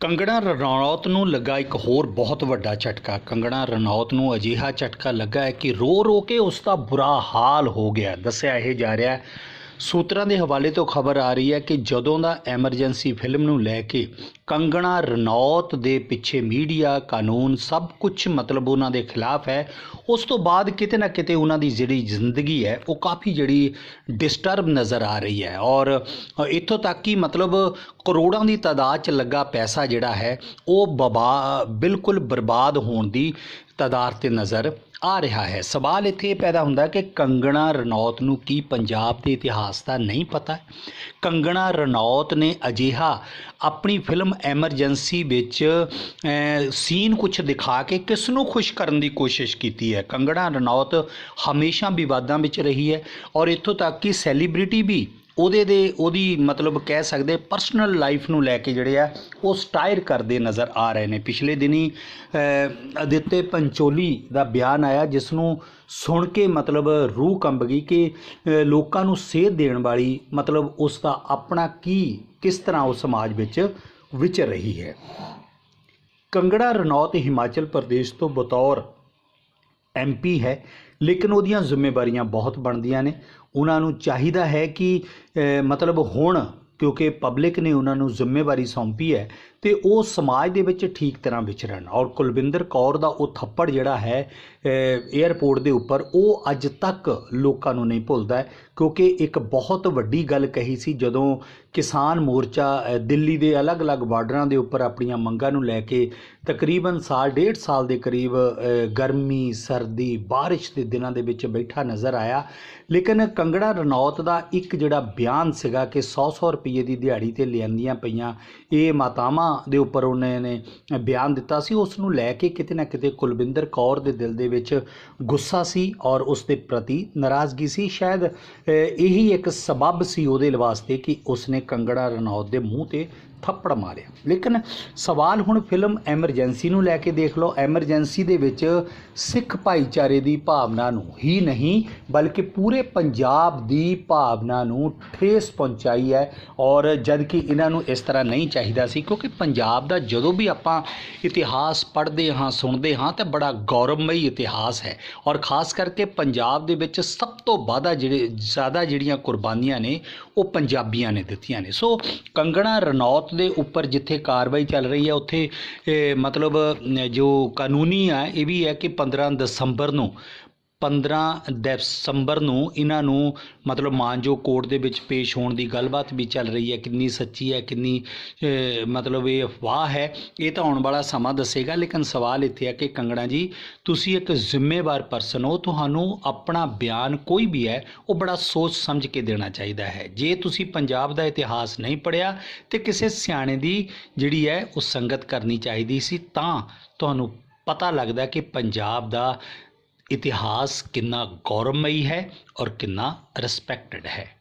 ਕੰਗਣਾ ਰਣੌਤ ਨੂੰ ਲੱਗਾ ਇੱਕ ਹੋਰ ਬਹੁਤ ਵੱਡਾ ਝਟਕਾ। ਕੰਗਣਾ ਰਣੌਤ ਨੂੰ ਅਜਿਹਾ ਝਟਕਾ ਲੱਗਾ ਹੈ ਕਿ ਰੋ ਰੋ ਕੇ ਉਸ ਦਾ ਬੁਰਾ ਹਾਲ ਹੋ ਗਿਆ। ਦੱਸਿਆ ਇਹ ਜਾ ਰਿਹਾ ਹੈ ਸੂਤਰਾਂ ਦੇ ਹਵਾਲੇ ਤੋਂ ਖਬਰ ਆ ਰਹੀ ਹੈ ਕਿ ਜਦੋਂ ਦਾ ਐਮਰਜੈਂਸੀ ਫਿਲਮ ਨੂੰ ਲੈ ਕੇ ਕੰਗਣਾ ਰਣੌਤ ਦੇ ਪਿੱਛੇ ਮੀਡੀਆ ਕਾਨੂੰਨ ਸਭ ਕੁਝ ਮਤਲਬ ਉਹਨਾਂ ਦੇ ਖਿਲਾਫ ਹੈ, ਉਸ ਤੋਂ ਬਾਅਦ ਕਿਤੇ ਨਾ ਕਿਤੇ ਉਹਨਾਂ ਦੀ ਜਿਹੜੀ ਜ਼ਿੰਦਗੀ ਹੈ, ਉਹ ਕਾਫੀ ਜਿਹੜੀ ਡਿਸਟਰਬ ਨਜ਼ਰ ਆ ਰਹੀ ਹੈ ਔਰ ਇੱਥੋਂ ਤੱਕ ਕਿ ਮਤਲਬ ਕਰੋੜਾਂ ਦੀ ਤਾਦਾਦ 'ਚ ਲੱਗਾ ਪੈਸਾ ਜਿਹੜਾ ਹੈ, ਉਹ ਬਬਾ, ਬਿਲਕੁਲ ਬਰਬਾਦ ਹੋਣ ਦੀ ਤਾਦਾਦ ਤੇ ਨਜ਼ਰ ਆ ਰਿਹਾ ਹੈ। ਸਵਾਲ ਇੱਥੇ ਇਹ ਪੈਦਾ ਹੁੰਦਾ ਕਿ ਕੰਗਣਾ ਰਣੌਤ ਨੂੰ ਕੀ ਪੰਜਾਬ ਦੇ ਇਤਿਹਾਸ ਦਾ ਨਹੀਂ ਪਤਾ? ਕੰਗਣਾ ਰਣੌਤ ਨੇ ਅਜਿਹਾ ਆਪਣੀ ਫਿਲਮ ਐਮਰਜੈਂਸੀ ਵਿੱਚ ਸੀਨ ਕੁਝ ਦਿਖਾ ਕੇ ਕਿਸ ਨੂੰ ਖੁਸ਼ ਕਰਨ ਦੀ ਕੋਸ਼ਿਸ਼ ਕੀਤੀ ਹੈ? ਕੰਗਣਾ ਰਣੌਤ ਹਮੇਸ਼ਾ ਵਿਵਾਦਾਂ ਵਿੱਚ ਰਹੀ ਹੈ ਔਰ ਇੱਥੋਂ ਤੱਕ ਕਿ ਸੈਲੀਬ੍ਰਿਟੀ ਵੀ ਉਹਦੇ ਦੇ ਉਹਦੀ ਮਤਲਬ ਕਹਿ ਸਕਦੇ ਪਰਸਨਲ ਲਾਈਫ ਨੂੰ ਲੈ ਕੇ ਜਿਹੜੇ ਆ ਉਹ ਸਟਾਇਰ ਕਰਦੇ ਨਜ਼ਰ ਆ ਰਹੇ ਨੇ। ਪਿਛਲੇ ਦਿਨੀ ਅਹ, ਅਦਿੱਤੇ ਪੰਚੋਲੀ ਦਾ ਬਿਆਨ ਆਇਆ ਜਿਸ ਨੂੰ ਸੁਣ ਕੇ ਮਤਲਬ ਰੂਹ ਕੰਬ ਗਈ ਕਿ ਲੋਕਾਂ ਨੂੰ ਸੇਧ ਦੇਣ ਵਾਲੀ ਮਤਲਬ ਉਸ ਦਾ ਆਪਣਾ ਕੀ ਕਿਸ ਤਰ੍ਹਾਂ ਉਹ ਸਮਾਜ ਵਿੱਚ ਵਿਚਰ ਰਹੀ ਹੈ। ਕੰਗੜਾ ਰਣੌਤ ਹਿਮਾਚਲ ਪ੍ਰਦੇਸ਼ ਤੋਂ ਬਤੌਰ ਐਮਪੀ ਹੈ। ਲੇਕਿਨ ਉਹਦੀਆਂ ਜ਼ਿੰਮੇਵਾਰੀਆਂ ਬਹੁਤ ਬਣਦੀਆਂ ਨੇ। ਉਹਨਾਂ ਨੂੰ ਚਾਹੀਦਾ ਹੈ ਕਿ ਮਤਲਬ ਹੁਣ ਕਿਉਂਕਿ ਪਬਲਿਕ ਨੇ ਉਹਨਾਂ ਨੂੰ ਜ਼ਿੰਮੇਵਾਰੀ ਸੌਂਪੀ ਹੈ ਤੇ ਉਹ ਸਮਾਜ ਦੇ ਵਿੱਚ ਠੀਕ ਤਰ੍ਹਾਂ ਵਿਚਰਨ ਔਰ ਕੁਲਵਿੰਦਰ ਕੌਰ ਦਾ ਉਹ ਥੱਪੜ ਜਿਹੜਾ ਹੈ 에ਅਰਪੋਰਟ ਦੇ ਉੱਪਰ, ਉਹ ਅੱਜ ਤੱਕ ਲੋਕਾਂ ਨੂੰ ਨਹੀਂ ਭੁੱਲਦਾ ਕਿਉਂਕਿ ਇੱਕ ਬਹੁਤ ਵੱਡੀ ਗੱਲ ਕਹੀ ਸੀ ਜਦੋਂ ਕਿਸਾਨ ਮੋਰਚਾ ਦਿੱਲੀ ਦੇ ਅਲੱਗ-ਅਲੱਗ ਬਾਰਡਰਾਂ ਦੇ ਉੱਪਰ ਆਪਣੀਆਂ ਮੰਗਾਂ ਨੂੰ ਲੈ ਕੇ ਤਕਰੀਬਨ ਸਾਲ, ਡੇਢ ਸਾਲ ਦੇ ਕਰੀਬ ਗਰਮੀ, ਸਰਦੀ, ਬਾਰਿਸ਼ ਦੇ ਦਿਨਾਂ ਦੇ ਵਿੱਚ ਬੈਠਾ ਨਜ਼ਰ ਆਇਆ। ਲੇਕਿਨ ਕੰਗੜਾ ਰਣੌਤ ਦਾ ਇੱਕ ਜਿਹੜਾ ਬਿਆਨ ਸੀਗਾ ਕਿ 100-100 ਰੁਪਏ ਦੀ ਦਿਹਾੜੀ ਤੇ ਲਿਆਂਦੀਆਂ ਪਈਆਂ। ਇਹ ਮਾਤਾਵਾਂ ਦੇ ਉੱਪਰ ਉਹਨੇ ਨੇ ਬਿਆਨ ਦਿੱਤਾ ਸੀ। ਉਸ ਨੂੰ ਲੈ ਕੇ ਕਿਤੇ ਨਾ ਕਿਤੇ ਕੁਲਵਿੰਦਰ ਕੌਰ ਦੇ ਦਿਲ ਦੇ ਵਿੱਚ ਗੁੱਸਾ ਸੀ ਔਰ ਉਸ ਦੇ ਪ੍ਰਤੀ ਨਾਰਾਜ਼ਗੀ ਸੀ। ਸ਼ਾਇਦ ਇਹੀ ਇੱਕ ਸਬਬ ਸੀ ਉਹਦੇ ਵਾਸਤੇ ਕਿ ਉਸਨੇ ਕੰਗੜਾ ਰਣੌਤ ਦੇ ਮੂੰਹ ਤੇ ਥੱਪੜ ਮਾਰਿਆ। ਲੇਕਿਨ ਸਵਾਲ ਹੁਣ ਫਿਲਮ ਐਮਰਜੈਂਸੀ ਨੂੰ ਲੈ ਕੇ ਦੇਖ ਲਓ। ਐਮਰਜੈਂਸੀ ਦੇ ਵਿੱਚ ਸਿੱਖ ਭਾਈਚਾਰੇ ਦੀ ਭਾਵਨਾ ਨੂੰ ਹੀ ਨਹੀਂ, ਬਲਕਿ ਪੂਰੇ ਪੰਜਾਬ ਦੀ ਭਾਵਨਾ ਨੂੰ ਠੇਸ ਪਹੁੰਚਾਈ ਹੈ। ਔਰ ਜਦ ਕਿ ਇਹਨਾਂ ਨੂੰ ਇਸ ਤਰ੍ਹਾਂ ਨਹੀਂ ਚਾਹੀਦਾ ਸੀ, ਕਿਉਂਕਿ ਪੰਜਾਬ ਦਾ ਜਦੋਂ ਵੀ ਆਪਾਂ ਇਤਿਹਾਸ ਪੜ੍ਹਦੇ ਹਾਂ, ਸੁਣਦੇ ਹਾਂ, ਤਾਂ ਬੜਾ ਗੌਰਵਮਈ ਇਤਿਹਾਸ ਹੈ। ਔਰ ਖਾਸ ਕਰਕੇ ਪੰਜਾਬ ਦੇ ਵਿੱਚ ਸਭ ਤੋਂ ਵਾਧਾ ਜਿਹੜੇ, ਜ਼ਿਆਦਾ ਜਿਹੜੀਆਂ ਕੁਰਬਾਨੀਆਂ ਨੇ, ਉਹ ਪੰਜਾਬੀਆਂ ਨੇ ਦਿੱਤੀਆਂ ਨੇ। ਸੋ ਕੰਗਣਾ ਰਣੌਤ ਦੇ ਉੱਪਰ ਜਿੱਥੇ ਕਾਰਵਾਈ ਚੱਲ ਰਹੀ ਹੈ, ਉੱਥੇ ਮਤਲਬ, ਜੋ ਕਾਨੂੰਨੀ ਆ, ਇਹ ਵੀ ਹੈ ਕਿ 15 ਦਸੰਬਰ ਨੂੰ 15 ਦਸੰਬਰ ਨੂੰ ਇਹਨਾਂ ਨੂੰ ਮਤਲਬ ਮਾਨਜੋ ਕੋਰਟ ਦੇ ਵਿੱਚ ਪੇਸ਼ ਹੋਣ ਦੀ ਗੱਲਬਾਤ ਵੀ ਚੱਲ ਰਹੀ ਹੈ। ਕਿੰਨੀ ਸੱਚੀ ਹੈ, ਕਿੰਨੀ ਮਤਲਬ ਇਹ ਅਫਵਾਹ ਹੈ, ਇਹ ਤਾਂ ਆਉਣ ਵਾਲਾ ਸਮਾਂ ਦੱਸੇਗਾ। ਲੇਕਿਨ ਸਵਾਲ ਇੱਥੇ ਹੈ ਕਿ ਕੰਗਣਾ ਜੀ, ਤੁਸੀਂ ਇੱਕ ਜ਼ਿੰਮੇਵਾਰ ਪਰਸਨ ਹੋ, ਤੁਹਾਨੂੰ ਆਪਣਾ ਬਿਆਨ ਕੋਈ ਵੀ ਹੈ, ਉਹ ਬੜਾ ਸੋਚ ਸਮਝ ਕੇ ਦੇਣਾ ਚਾਹੀਦਾ ਹੈ। ਜੇ ਤੁਸੀਂ ਪੰਜਾਬ ਦਾ ਇਤਿਹਾਸ ਨਹੀਂ ਪੜਿਆ ਤੇ ਕਿਸੇ ਸਿਆਣੇ ਦੀ ਜਿਹੜੀ ਹੈ, ਉਹ ਸੰਗਤ ਕਰਨੀ ਚਾਹੀਦੀ ਸੀ, ਤਾਂ ਤੁਹਾਨੂੰ ਪਤਾ ਲੱਗਦਾ ਕਿ ਪੰਜਾਬ ਦਾ ਇਤਿਹਾਸ ਕਿੰਨਾ ਗੌਰਵਮਈ ਹੈ ਔਰ ਕਿੰਨਾ ਰਿਸਪੈਕਟਡ ਹੈ